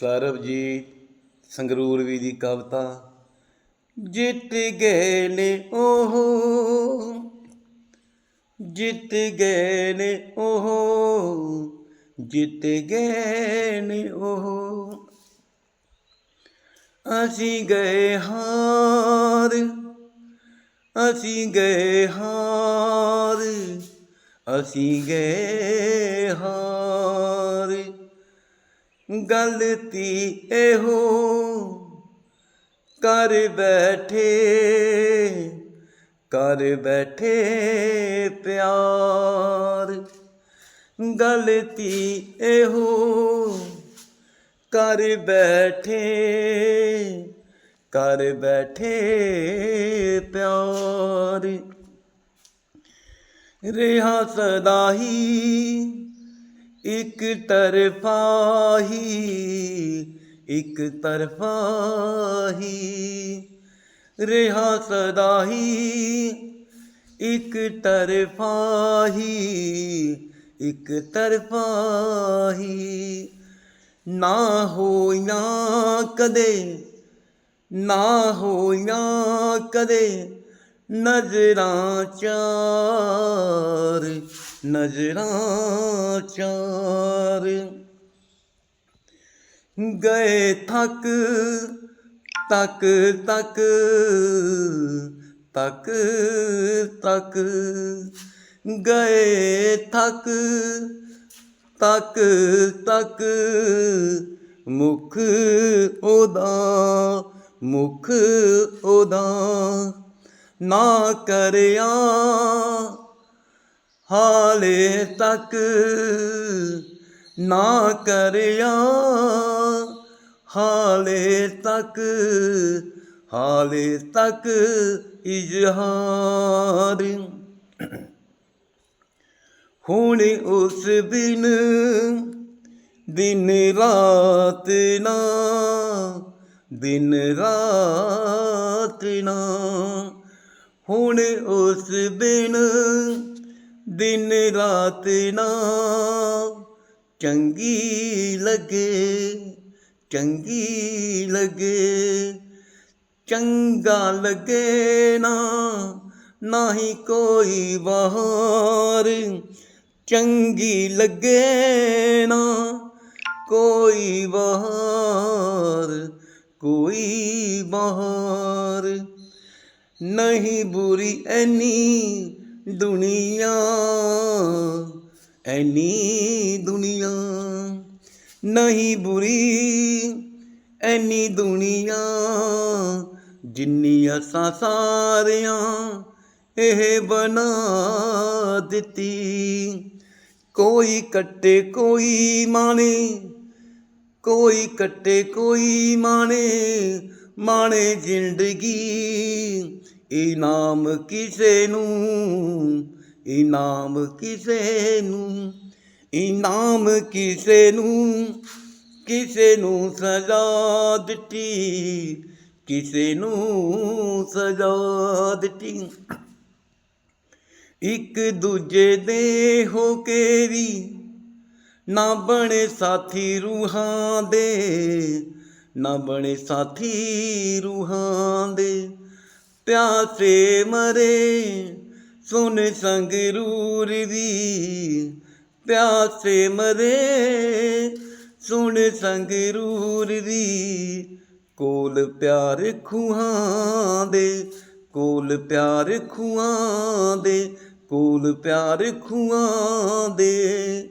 ਸਰਬਜੀਤ ਸੰਗਰੂਰ ਵੀ ਦੀ ਕਵਿਤਾ, ਜਿੱਤ ਗਏ ਨੇ ਉਹ। ਜਿੱਤ ਗਏ ਨੇ ਉਹ, ਜਿੱਤ ਗਏ ਨੇ ਉਹ। ਅਸੀਂ ਗਏ ਹਾਰ, ਅਸੀਂ ਗਏ ਹਾਰ, ਅਸੀਂ ਗਏ ਹਾਰ। ਗਲਤੀ ਇਹੋ ਕਰ ਬੈਠੇ ਕਰ ਬੈਠੇ ਪਿਆਰ। ਗਲਤੀ ਇਹੋ ਕਰ ਬੈਠੇ ਕਰ ਬੈਠੇ ਪਿਆਰ। ਰਿਹਾ ਸਦਾ ਹੀ ਇੱਕ ਤਰਫਾ ਹੀ ਇੱਕ ਤਰਫਾ ਹੀ ਰਿਹਾ ਸਦਾ ਹੀ ਇੱਕ ਤਰਫਾ ਹੀ ਇੱਕ ਤਰਫਾ ਹੀ ਨਾ ਹੋਈਆਂ ਕਦੇ, ਨਾ ਹੋਈਆਂ ਕਦੇ ਨਜ਼ਰਾਂ ਚਾਰ। ਨਜ਼ਰਾਂ ਚਾਰ। ਗਏ ਥੱਕ, ਤੱਕ ਤੱਕ ਤੱਕ ਤੱਕ। ਗਏ ਥੱਕ, ਤੱਕ ਤੱਕ। ਮੁਖ ਉਹਦਾ ਮੁਖ ਉਹਦਾ। ਨਾ ਕਰਿਆ ਹਾਲੇ ਤੱਕ ਨਾ ਕਰਿਆ। ਹਾਲੇ ਤੱਕ ਹਾਲੇ ਤੱਕ ਇਜ਼ਹਾਰ। ਹੁਣ ਉਸ ਬਿਨ ਦਿਨ ਰਾਤ ਨਾ, ਦਿਨ ਰਾਤ ਨਾ। ਹੁਣ ਉਸ ਬਿਨ ਦਿਨ ਰਾਤ ਨਾ ਚੰਗੀ ਲੱਗੇ ਚੰਗੀ ਲੱਗੇ। ਚੰਗਾ ਲੱਗੇ ਨਾ, ਨਾਹੀ ਕੋਈ ਬਹਾਰ ਚੰਗੀ ਲੱਗੇ ਨਾ, ਕੋਈ ਬਹਾਰ ਕੋਈ ਬਹਾਰ ਨਹੀਂ ਬੁਰੀ ਐਨੀ ਦੁਨੀਆ, ਐਨੀ ਦੁਨੀਆ। ਨਹੀਂ ਬੁਰੀ, ਐਨੀ ਦੁਨੀਆ। ਜਿੰਨੀ ਅਸਾਂ ਸਾਰਿਆਂ ਇਹ ਬਣਾ ਦਿੱਤੀ। ਕੋਈ ਕੱਟੇ, ਕੋਈ ਮਾਣੇ। ਕੋਈ ਕੱਟੇ, ਕੋਈ ਮਾਣੇ। ਮਾਣੇ ਜ਼ਿੰਦਗੀ ਇਨਾਮ ਕਿਸੇ ਨੂੰ, ਇਨਾਮ ਕਿਸੇ ਨੂੰ, ਇਨਾਮ ਕਿਸੇ ਨੂੰ ਕਿਸੇ ਨੂੰ ਸਜ਼ਾ ਦਿੱਤੀ, ਕਿਸੇ ਨੂੰ ਸਜ਼ਾ ਦਿੱਤੀ। ਇੱਕ ਦੂਜੇ ਦੇ ਹੋ ਕੇ ਵੀ ਨਾ ਬਣੇ ਸਾਥੀ ਰੂਹਾਂ ਦੇ, ਨਾ ਬਣੇ ਸਾਥੀ ਰੂਹਾਂ ਦੇ। ਪਿਆਸੇ ਮਰੇ ਸੁਨ ਸੰਗਰੂਰ ਦੀ। ਪਿਆਸੇ ਮਰੇ, ਸੁਣ ਸੰਗਰੂਰ ਦੀ। ਕੋਲ ਪਿਆਰ ਖੂਹਾਂ ਦੇ, ਕੋਲ ਪਿਆਰ ਖੂਹਾਂ ਦੇ, ਕੋਲ ਪਿਆਰ ਖੂਹਾਂ ਦੇ।